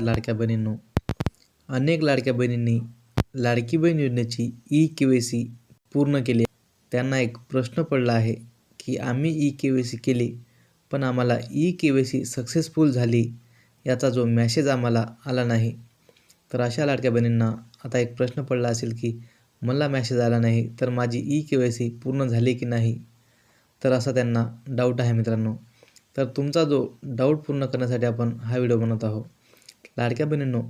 लाडक्या बहिणींनो. अनेक लाडक्या बहिणींनी लाडकी बहीण योजनेची ई के वाय सी पूर्ण केली. त्यांना एक प्रश्न पडला आहे की आम्ही ई के वाय सी केली पण आम्हाला E K Y C successful झाली याचा जो मॅसेज आम्हाला आला नाही. तर अशा लाडक्या बहिणींना आता एक प्रश्न पडला असेल की मला मॅसेज आला नाही तर माझी ई के वाय सी पूर्ण झाली की नाही? तर असा त्यांना डाऊट आहे मित्रांनो. तर तुमचा जो डाऊट पूर्ण करण्यासाठी आपण हा व्हिडिओ बनवत आहोत. लाडक्या बहिणींनो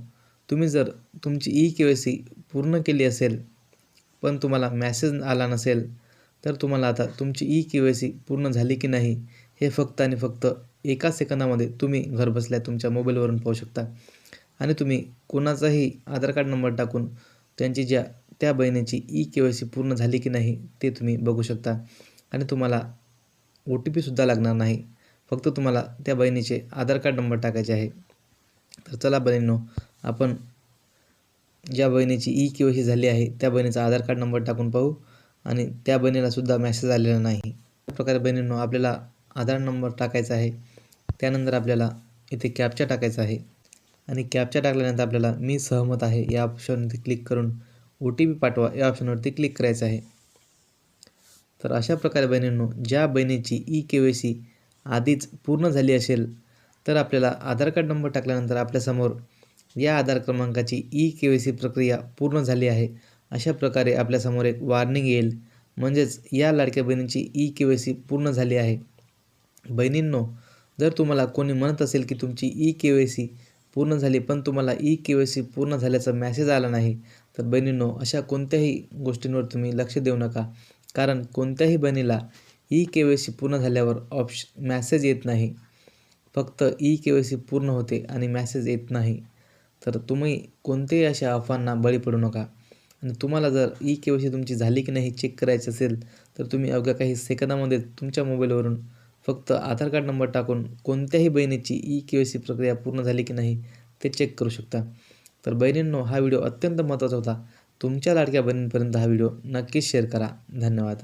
तुम्ही जर तुमची ई के वाय सी पूर्ण केली असेल पण तुम्हाला मॅसेज आला नसेल तर तुम्हाला आता तुमची ई के वाय सी पूर्ण झाली की नाही हे फक्त आणि फक्त एका सेकंदामध्ये तुम्ही घरबसल्या तुमच्या मोबाईलवरून पाहू शकता. आणि तुम्ही कोणाचाही आधार कार्ड नंबर टाकून त्यांची ज्या त्या बहिणीची ई के वाय सी पूर्ण झाली की नाही ते तुम्ही बघू शकता. आणि तुम्हाला ओ टी पीसुद्धा लागणार नाही. फक्त तुम्हाला त्या बहिणीचे आधार कार्ड नंबर टाकायचे आहे. तर चला बहिणींनो आपण ज्या बहिणीची ई के वाय सी झाली आहे त्या बहिणीचा आधार कार्ड नंबर टाकून पाहू आणि त्या बहिणीलासुद्धा मॅसेज आलेला नाही. अशा प्रकारे बहिणींनो आपल्याला आधार नंबर टाकायचा आहे. त्यानंतर आपल्याला इथे कॅपचा टाकायचा आहे. आणि कॅपचा टाकल्यानंतर आपल्याला मी सहमत आहे या ऑप्शनवरती क्लिक करून ओ टी पी पाठवा या ऑप्शनवरती क्लिक करायचं आहे. तर अशा प्रकारे बहिणींनो ज्या बहिणीची ई के वाय सी आधीच पूर्ण झाली असेल तर आपल्याला आधार कार्ड नंबर टाकल्यानंतर आपल्यासमोर या आधार क्रमांकाची ई के वाय सी प्रक्रिया पूर्ण झाली आहे. अशा प्रकारे आपल्यासमोर एक वॉर्निंग येईल. म्हणजेच या लाडक्या बहिणीची ई के वाय सी पूर्ण झाली आहे. बहिणींनो जर तुम्हाला कोणी म्हणत असेल की तुमची ई के वाय सी पूर्ण झाली पण तुम्हाला ई के वाय सी पूर्ण झाल्याचा मॅसेज आला नाही तर बहिणींनो अशा कोणत्याही गोष्टींवर तुम्ही लक्ष देऊ नका. कारण कोणत्याही बहिणीला ई के वाय सी पूर्ण झाल्यावर ऑप्श मॅसेज येत नाही. फक्त ई के वाय सी पूर्ण होते आणि मॅसेज येत नाही. तर तुम्ही कोणत्याही अशा अफवांना बळी पडू नका. आणि तुम्हाला जर ई के वाय सी तुमची झाली की नाही चेक करायची असेल तर तुम्ही अवघ्या काही सेकंदामध्ये तुमच्या मोबाईलवरून फक्त आधार कार्ड नंबर टाकून कोणत्याही बहिणीची ई के वाय सी प्रक्रिया पूर्ण झाली की नाही ते चेक करू शकता. तर बहिणींनो हा व्हिडिओ अत्यंत महत्त्वाचा होता. तुमच्या लाडक्या बहिणींपर्यंत हा व्हिडिओ नक्कीच शेअर करा. धन्यवाद.